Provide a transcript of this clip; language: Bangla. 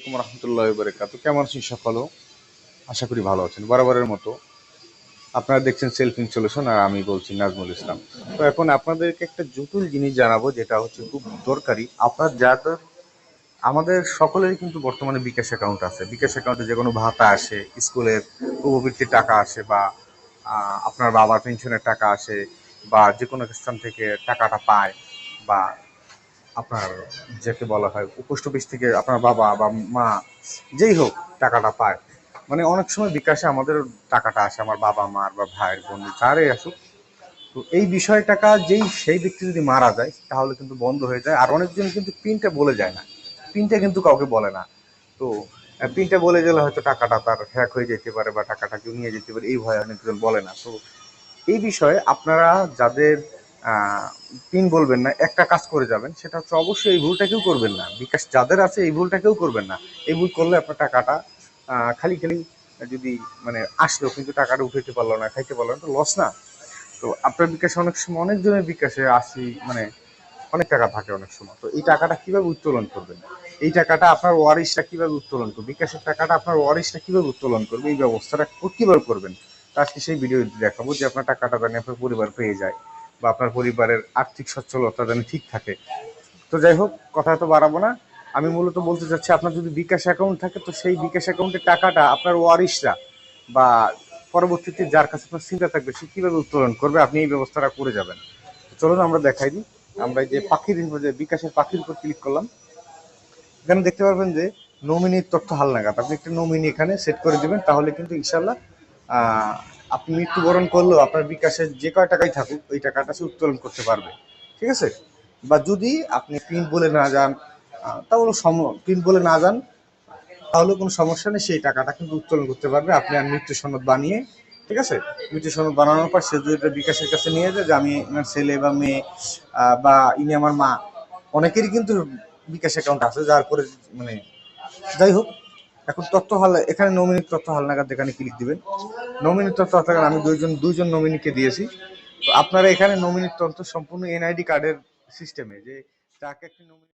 আসসালামাইকুম রহমতুল্লাহ বরকাত। কেমন আছেন সকলও? আশা করি ভালো আছেন। বরাবরের মতো আপনারা দেখছেন সেলফ সলিউশন আর আমি বলছি নাজমুল ইসলাম। তো এখন আপনাদেরকে একটা জটিল জিনিস জানাব, যেটা হচ্ছে খুব দরকারি। আপনার যাদের, আমাদের সকলেরই কিন্তু বর্তমানে বিকাশ অ্যাকাউন্ট আছে। বিকাশ অ্যাকাউন্টে যে কোনো ভাতা আসে স্কুলের উপবৃত্তির টাকা আসে বা আপনার বাবার পেনশনের টাকা আসে বা যে কোনো স্থান থেকে টাকাটা পায় বা আপনার যাকে বলা হয় পোস্ট অফিস থেকে আপনার বাবা বা মা যেই হোক টাকাটা পায়। মানে অনেক সময় বিকাশে আমাদের টাকাটা আসে, আমার বাবা, মার বা ভাইয়ের বোন যারাই আসুক। তো এই বিষয় টাকা যেই, সেই ব্যক্তি যদি মারা যায়, তাহলে কিন্তু বন্ধ হয়ে যায়। আর অনেকজন কিন্তু পিনটা বলে যায় না। পিনটা কিন্তু কাউকে বলে না। তো পিনটা বলে গেলে হয়তো টাকাটা তার হ্যাক হয়ে যেতে পারে বা টাকাটা কেউ নিয়ে যেতে পারে, এই ভয়ে অনেকজন বলে না। তো এই বিষয়ে আপনারা যাদের পিন বলবেন না, একটা কাজ করে যাবেন, সেটা হচ্ছে অবশ্যই এই ভুলটা কেউ করবেন না। বিকাশ যাদের আছে এই ভুলটা কেউ করবেন না। এই ভুল করলে আপনার টাকাটা খালি খালি যদি মানে আসলো, কিন্তু টাকাটা উঠাইতে পারল না, খাইতে পারল না, তো লস না। তো আপনার বিকাশে অনেক সময় অনেকজনের বিকাশে আসি মানে অনেক টাকা থাকে অনেক সময়। তো এই টাকাটা কীভাবে উত্তোলন করবেন? এই টাকাটা আপনার ওয়ারিশটা কীভাবে উত্তোলন করবে বিকাশের টাকাটা আপনার ওয়ারিশটা কীভাবে উত্তোলন করবে এই ব্যবস্থাটা কীভাবে করবেন? আজকে সেই ভিডিও দেখাবো যে আপনার টাকাটা যেন আপনার পরিবার পেয়ে যায়। বা আপনার পরিবারের আর্থিক সচ্ছলতা যেন ঠিক থাকে। তো যাই হোক, কথা তো বাড়াবো না। আমি মূলত বলতে চাচ্ছি, আপনার যদি বিকাশ অ্যাকাউন্ট থাকে, তো সেই বিকাশ অ্যাকাউন্টের টাকাটা আপনার ওয়ারিশরা বা পরবর্তীতে যার কাছে আপনার চিন্তা থাকবে, সে কীভাবে উত্তোলন করবে? আপনি এই ব্যবস্থাটা করে যাবেন। চলুন, আমরা দেখাই দিই। আমরা যে পাখির যে বিকাশের পাখির উপর ক্লিক করলাম। এখানে দেখতে পারবেন যে নমিনির তথ্য হালনাগাদ। আপনি একটা নমিনি এখানে সেট করে দিবেন, তাহলে কিন্তু ইনশাল্লাহ আপনি মৃত্যুবরণ করলেও আপনার বিকাশের যে কয় টাকাই থাকুক, ওই টাকাটা সে উত্তোলন করতে পারবে। ঠিক আছে? বা যদি আপনি পিন বলে না যান তাহলে সম পিন বলে না যান তাহলে কোনো সমস্যা নেই, সেই টাকাটা কিন্তু উত্তোলন করতে পারবে। আপনি আর মৃত্যু সনদ বানিয়ে, ঠিক আছে? মৃত্যু সনদ বানানোর পর সে যদি বিকাশের কাছে নিয়ে যায়, যে আমি আমার ছেলে বা মেয়ে বা ইনি আমার মা, অনেকেরই কিন্তু বিকাশ অ্যাকাউন্ট আছে, যার পরে মানে যাই হোক এখন তথ্য হাল এখানে নমিনির তথ্য হালনাগাদ এখানে ক্লিক দিবেন। নমিনির তথ্য হালনাগাদ আমি দুইজন দুইজন নমিনিকে দিয়েছি। তো আপনারা এখানে নমিনির তথ্য সম্পূর্ণ এনআইডি কার্ডের সিস্টেমে যে তাকে একটি নমিনি